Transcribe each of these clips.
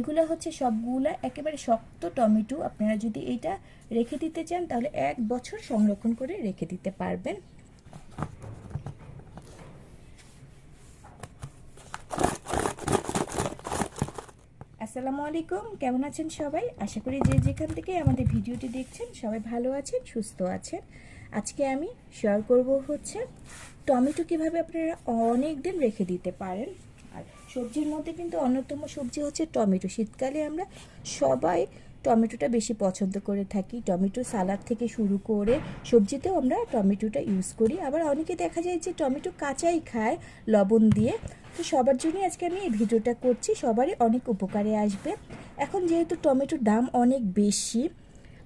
এগুলো হচ্ছে সবগুলো একেবারে শক্ত টমেটো। আপনারা যদি এইটা রেখে দিতে চান, তাহলে এক বছর সংরক্ষণ করে রেখে দিতে পারবেন। আসসালামু আলাইকুম, কেমন আছেন সবাই? আশা করি যে যেখান থেকে আমাদের ভিডিওটি দেখছেন, সবাই ভালো আছেন, সুস্থ আছেন। আজকে আমি শেয়ার করব হচ্ছে টমেটো কীভাবে আপনারা অনেক দিন রেখে দিতে পারেন। আর সবজির মধ্যে কিন্তু অন্যতম সবজি হচ্ছে টমেটো। শীতকালে আমরা সবাই টমেটোটা বেশি পছন্দ করে থাকি। টমেটো সালাদ থেকে শুরু করে সবজিতেও আমরা টমেটোটা ইউজ করি। আবার অনেকে দেখা যায় যে টমেটো কাঁচাই খায় লবণ দিয়ে। তো সবার জন্যই আজকে আমি এই ভিডিওটা করছি। সবারই অনেক উপকারে আসবে। এখন যেহেতু টমেটোর দাম অনেক বেশি,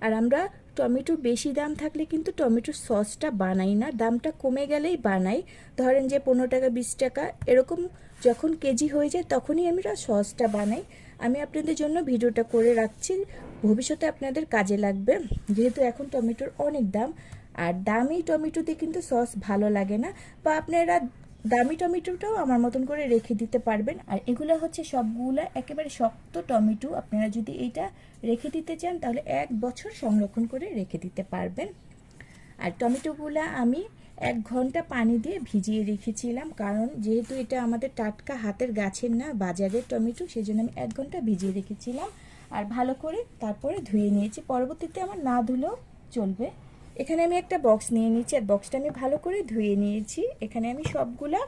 আর আমরা টমেটোর বেশি দাম থাকলে কিন্তু টমেটোর সসটা বানাই না, দামটা কমে গেলেই বানাই। ধরেন যে পনেরো টাকা, বিশ টাকা, এরকম যখন কেজি হয়ে যায় তখনই আমরা সসটা বানাই। আমি আপনাদের জন্য ভিডিওটা করে রাখছি, ভবিষ্যতে আপনাদের কাজে লাগবে। যেহেতু এখন টমেটোর অনেক দাম, আর দামি টমেটোতে কিন্তু সস ভালো লাগে না। বা আপনারা দামি টমেটোটাও আমার মতন করে রেখে দিতে পারবেন। আর এগুলো হচ্ছে সবগুলা একেবারে শক্ত টমেটো। আপনারা যদি এইটা রেখে দিতে চান, তাহলে এক বছর সংরক্ষণ করে রেখে দিতে পারবেন। আর টমেটোগুলা আমি এক ঘণ্টা পানি দিয়ে ভিজিয়ে রেখেছিলাম, কারণ যেহেতু এটা আমাদের টাটকা হাতের গাছের না, বাজারের টমেটো সেই জন্য আমি এক ঘণ্টা ভিজিয়ে রেখেছিলাম। আর ভালো করে তারপরে ধুয়ে নিয়েছি। পরবর্তীতে আমার না ধুলেও চলবে। এখানে আমি একটা বক্স নিয়ে নিয়েছি, আর বক্সটা আমি ভালো করে ধুয়ে নিয়েছি। এখানে আমি সবগুলা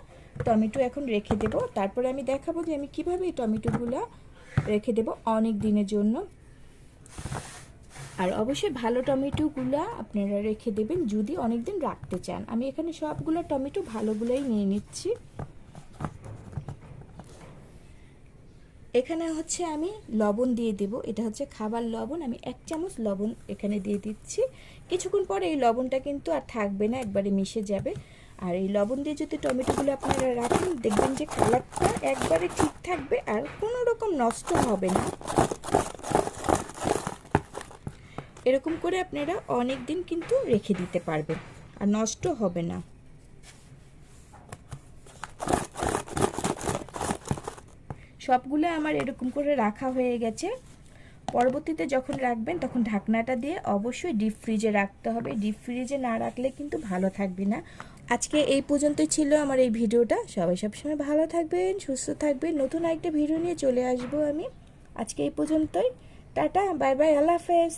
টমেটো এখন রেখে দেব। তারপরে আমি দেখাবো যে আমি কীভাবে এই টমেটোগুলা রেখে দেব অনেক দিনের জন্য। আর অবশ্যই ভালো টমেটোগুলো আপনারা রেখে দেবেন যদি অনেক দিন রাখতে চান। আমি এখানে সবগুলো টমেটো ভালোগুলোই নিয়ে নিচ্ছি। এখানে হচ্ছে আমি লবণ দিয়ে দেব। এটা হচ্ছে খাবার লবণ। আমি এক চামচ লবণ এখানে দিয়ে দিচ্ছি। কিছুক্ষণ পরে এই লবণটা কিন্তু আর থাকবে না, একবারে মিশে যাবে। আর এই লবণ দিয়ে যদি টমেটোগুলো আপনারা রাখেন, দেখবেন যে কালারটা একবারে ঠিক থাকবে আর কোনো রকম নষ্ট হবে না। এরকম করে আপনারা অনেক দিন কিন্তু রেখে দিতে পারবেন। আর নষ্ট হবে না। সবগুলো আমার এরকম করে রাখা হয়ে গেছে। পরবর্তীতে যখন রাখবেন, তখন ঢাকনাটা দিয়ে অবশ্যই ডিপ ফ্রিজে রাখতে হবে। ডিপ ফ্রিজে না রাখলে কিন্তু ভালো থাকবে না। আজকে এই পর্যন্তই ছিল আমার এই ভিডিওটা। সবাই সবসময় ভালো থাকবেন, সুস্থ থাকবেন। নতুন আরেকটা ভিডিও নিয়ে চলে আসব আমি। আজকে এই পর্যন্তই। টাটা, বাই বাই, আল্লাহ হাফেজ।